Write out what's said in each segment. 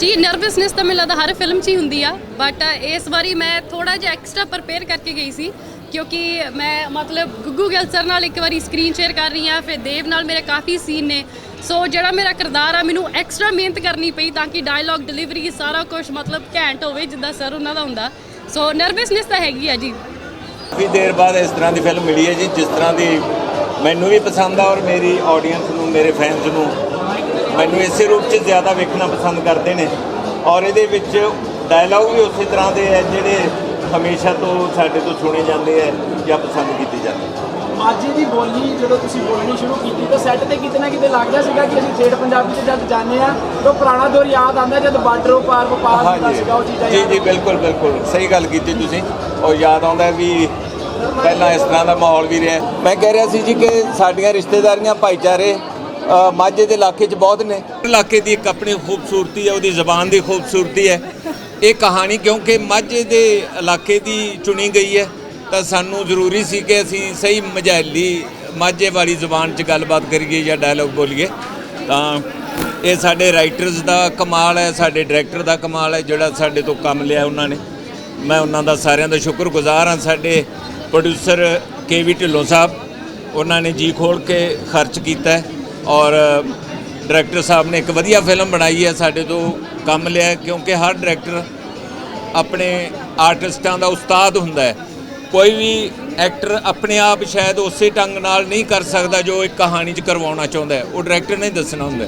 ਜੀ ਨਰਵਸਨੈਸ ਤਾਂ ਮੈਨੂੰ ਲੱਗਦਾ ਹਰ ਫਿਲਮ 'ਚ ਹੀ ਹੁੰਦੀ ਆ ਬਟ ਇਸ ਵਾਰੀ ਮੈਂ ਥੋੜਾ ਜਿਹਾ ਐਕਸਟਰਾ ਪ੍ਰਪੇਅਰ ਕਰਕੇ ਗਈ ਸੀ, ਕਿਉਂਕਿ ਮੈਂ ਮਤਲਬ ਗੁੱਗੂ ਗਿੱਲ ਸਰ ਨਾਲ ਇੱਕ ਵਾਰੀ ਸਕਰੀਨ ਸ਼ੇਅਰ ਕਰ ਰਹੀ ਹਾਂ, ਫਿਰ ਦੇਵ ਨਾਲ ਮੇਰੇ ਕਾਫੀ ਸੀਨ ਨੇ ਸੋ ਜਿਹੜਾ ਮੇਰਾ ਕਿਰਦਾਰ ਆ, ਮੈਨੂੰ ਐਕਸਟਰਾ ਮਿਹਨਤ ਕਰਨੀ ਪਈ ਤਾਂ ਕਿ ਡਾਇਲੌਗ ਡਿਲੀਵਰੀ ਸਾਰਾ ਕੁਝ ਮਤਲਬ ਘੈਂਟ ਹੋਵੇ, ਜਿੱਦਾਂ ਸਰ ਉਹਨਾਂ ਦਾ ਹੁੰਦਾ। ਸੋ ਨਰਵਸਨੈਸ ਤਾਂ ਹੈਗੀ ਆ ਜੀ। ਕਾਫੀ ਦੇਰ ਬਾਅਦ ਇਸ ਤਰ੍ਹਾਂ ਦੀ ਫਿਲਮ ਮਿਲੀ ਹੈ ਜੀ, ਜਿਸ ਤਰ੍ਹਾਂ ਦੀ ਮੈਨੂੰ ਵੀ ਪਸੰਦ ਆ ਔਰ ਮੇਰੀ ਆਡੀਅנס ਨੂੰ, ਮੇਰੇ ਫੈਨਸ ਨੂੰ। ਮੈਨੂੰ ਇਸੇ ਰੂਪ 'ਚ ਜ਼ਿਆਦਾ ਵੇਖਣਾ ਪਸੰਦ ਕਰਦੇ ਨੇ। ਔਰ ਇਹਦੇ ਵਿੱਚ ਡਾਇਲੌਗ ਵੀ ਉਸੇ ਤਰ੍ਹਾਂ ਦੇ ਹੈ ਜਿਹੜੇ ਹਮੇਸ਼ਾ ਤੋਂ ਸਾਡੇ ਤੋਂ ਸੁਣੇ ਜਾਂਦੇ ਹੈ ਜਾਂ ਪਸੰਦ ਕੀਤੇ ਜਾਂਦੇ ਅੱਜ ਦੀ ਬੋਲੀ ਜਦੋਂ ਤੁਸੀਂ ਬੋਲਣੀ ਸ਼ੁਰੂ ਕੀਤੀ ਤਾਂ ਸੈੱਟ ਤੇ ਕਿਤੇ ਨਾ ਕਿਤੇ ਲੱਗਦਾ ਸੀਗਾ ਕਿ ਅਸੀਂ ਠੇਠ ਪੰਜਾਬੀ ਤੇ ਜਦ ਜਾਂਦੇ ਆ ਤਾਂ ਪੁਰਾਣਾ ਦੌਰ ਯਾਦ ਆਉਂਦਾ ਜਦ ਬਾਰਡਰੋਂ ਪਾਰ ਵਪਾਰ ਹੁੰਦਾ ਸੀਗਾ ਉਹ ਚੀਜ਼ਾਂ ਜੀ ਜੀ ਬਿਲਕੁਲ ਬਿਲਕੁਲ। ਸਹੀ ਗੱਲ ਕੀਤੀ ਤੁਸੀਂ। ਔਰ ਯਾਦ ਆਉਂਦਾ ਵੀ ਪਹਿਲਾਂ ਇਸ ਤਰ੍ਹਾਂ ਦਾ ਮਾਹੌਲ ਵੀ ਰਿਹਾ। ਮੈਂ ਕਹਿ ਰਿਹਾ ਸੀ ਜੀ ਕਿ ਸਾਡੀਆਂ ਰਿਸ਼ਤੇਦਾਰੀਆਂ ਭਾਈਚਾਰੇ ਮਾਝੇ ਦੇ ਇਲਾਕੇ 'ਚ ਬਹੁਤ ਨੇ। ਇਲਾਕੇ ਦੀ ਇੱਕ ਆਪਣੀ ਖੂਬਸੂਰਤੀ ਹੈ, ਉਹਦੀ ਜ਼ਬਾਨ ਦੀ ਖੂਬਸੂਰਤੀ ਹੈ। ਇਹ ਕਹਾਣੀ ਕਿਉਂਕਿ ਮਾਝੇ ਦੇ ਇਲਾਕੇ ਦੀ ਚੁਣੀ ਗਈ ਹੈ, ਤਾਂ ਸਾਨੂੰ ਜ਼ਰੂਰੀ ਸੀ ਕਿ ਅਸੀਂ ਸਹੀ ਮਝੈਲੀ, ਮਾਝੇ ਵਾਲੀ ਜ਼ਬਾਨ 'ਚ ਗੱਲਬਾਤ ਕਰੀਏ ਜਾਂ ਡਾਇਲੌਗ ਬੋਲੀਏ। ਤਾਂ ਇਹ ਸਾਡੇ ਰਾਈਟਰਸ ਦਾ ਕਮਾਲ ਹੈ, ਸਾਡੇ ਡਾਇਰੈਕਟਰ ਦਾ ਕਮਾਲ ਹੈ, ਜਿਹੜਾ ਸਾਡੇ ਤੋਂ ਕੰਮ ਲਿਆ ਉਹਨਾਂ ਨੇ। ਮੈਂ ਉਹਨਾਂ ਦਾ ਸਾਰਿਆਂ ਦਾ ਸ਼ੁਕਰਗੁਜ਼ਾਰ ਹਾਂ, ਸਾਡੇ ਪ੍ਰੋਡਿਊਸਰ ਕੇਵੀ ਢਿੱਲੋਂ ਸਾਹਿਬ, ਉਹਨਾਂ ਨੇ ਜੀ ਖੋਲ ਕੇ ਖਰਚ ਕੀਤਾ ਹੈ। ਔਰ, ਡਾਇਰੈਕਟਰ ਸਾਹਿਬ ਨੇ ਇੱਕ ਵਧੀਆ ਫਿਲਮ ਬਣਾਈ ਹੈ ਸਾਡੇ ਤੋਂ ਕੰਮ ਲਿਆ, ਕਿਉਂਕਿ ਹਰ ਡਾਇਰੈਕਟਰ ਆਪਣੇ ਆਰਟਿਸਟਾਂ ਦਾ ਉਸਤਾਦ ਹੁੰਦਾ ਹੈ। ਕੋਈ ਵੀ ਐਕਟਰ ਆਪਣੇ ਆਪ ਸ਼ਾਇਦ ਉਸੇ ਢੰਗ ਨਾਲ ਨਹੀਂ ਕਰ ਸਕਦਾ ਜੋ ਇੱਕ ਕਹਾਣੀ 'ਚ ਕਰਵਾਉਣਾ ਚਾਹੁੰਦਾ ਹੈ। ਉਹ ਡਾਇਰੈਕਟਰ ਨੇ ਦੱਸਣਾ ਹੁੰਦਾ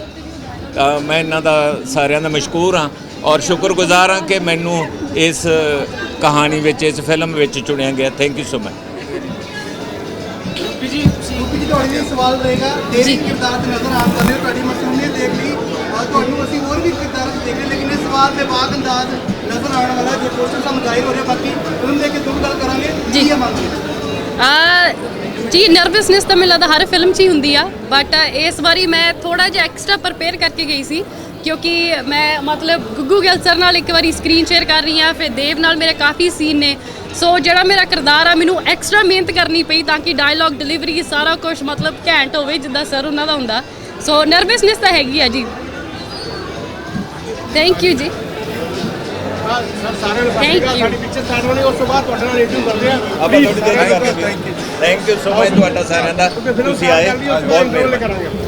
ਤਾਂ ਮੈਂ ਇਹਨਾਂ ਦਾ ਸਾਰਿਆਂ ਦਾ ਮਸ਼ਕੂਰ ਹਾਂ ਔਰ ਸ਼ੁਕਰਗੁਜ਼ਾਰ ਹਾਂ ਕਿ ਮੈਨੂੰ ਇਸ ਕਹਾਣੀ ਵਿੱਚ, ਇਸ ਫਿਲਮ ਵਿੱਚ ਚੁਣਿਆ ਗਿਆ। ਥੈਂਕ ਯੂ ਸੋ ਮਚ ਜੀ ਜੀ ਤੁਹਾਡੇ ਲਈ ਸਵਾਲ ਰਹੇਗਾ। ਤੇਰੀ ਕਿਰਦਾਰ ਤੇ ਨਜ਼ਰ ਆਪ ਕਰਦੇ ਹੋ ਤੁਹਾਡੀ ਮਸੂਮੀਅਤ ਦੇਖ ਲਈ। ਔਰ ਤੁਹਾਨੂੰ ਅਸੀਂ ਹੋਰ ਵੀ ਕਿਰਦਾਰ ਦੇਖ ਰਹੇ ਲੇਕਿਨ ਇਸ ਸਵਾਲ ਦੇ ਬਾਅਦ ਅੰਦਾਜ਼ ਨਜ਼ਰ ਆਉਣ ਵਾਲਾ ਜੋ ਪੋਸਟਰ ਸਾਨੂੰ ਜ਼ਾਹਿਰ ਹੋ ਰਿਹਾ ਬਾਕੀ ਫਿਲਮ ਦੇਖ ਕੇ ਜ਼ਰੂਰ ਗੱਲ ਕਰਾਂਗੇ। ਜੀ। ਕੀ ਹੈ ਮੰਗ? ਆ ਜੀ ਨਰਵਸਨੈਸ ਤਾਂ ਮੈਨੂੰ ਲੱਗਦਾ ਹਰ ਫਿਲਮ 'ਚ ਹੀ ਹੁੰਦੀ ਆ ਬਟ ਇਸ ਵਾਰੀ ਮੈਂ ਥੋੜਾ ਜਿਹਾ ਐਕਸਟਰਾ ਪ੍ਰਪੇਅਰ ਕਰਕੇ ਗਈ ਸੀ ਕਿਉਂਕਿ ਮੈਂ ਮਤਲਬ ਗੁੱਗੂ ਗਿੱਲ ਸਰ ਨਾਲ ਇੱਕ ਵਾਰੀ ਸਕਰੀਨ ਸ਼ੇਅਰ ਕਰ ਰਹੀ ਹਾਂ ਫਿਰ ਦੇਵ ਨਾਲ ਮੇਰੇ ਕਾਫੀ ਸੀਨ ਨੇ ਸੋ ਜਿਹੜਾ ਮੇਰਾ ਕਿਰਦਾਰ ਆ ਮੈਨੂੰ ਐਕਸਟਰਾ ਮਿਹਨਤ ਕਰਨੀ ਪਈ ਤਾਂ ਕਿ ਡਾਇਲੌਗ ਡਿਲੀਵਰੀ ਸਾਰਾ ਕੁਝ ਮਤਲਬ ਘੈਂਟ ਹੋਵੇ ਜਿੱਦਾਂ ਸਰ ਉਹਨਾਂ ਦਾ ਹੁੰਦਾ। ਸੋ ਨਰਵਸਨੈਸ ਤਾਂ ਹੈਗੀ ਆ ਜੀ। ਥੈਂਕ ਯੂ ਜੀ। ਸਾਰਿਆਂ ਨੂੰ Thank you. ਸਾਡੀ ਪਿਕਚਰ ਸਟਾਰਟ ਹੋਣੀ ਉਸ ਤੋਂ ਬਾਅਦ ਤੁਹਾਡੇ ਨਾਲ ਰਿਵਿਊ ਕਰਦੇ ਆ ਆਪਾਂ ਤੁਹਾਡੀ ਦੇਖ ਕਰਦੇ ਹਾਂ ਥੈਂਕ ਯੂ ਸੋ ਮਚ ਤੁਹਾਡਾ ਸਾਰਿਆਂ ਦਾ ਤੁਸੀਂ ਆਏ ਬਹੁਤ ਮਿਹਰਬਾਨੀ। ਕਰਾਂਗੇ।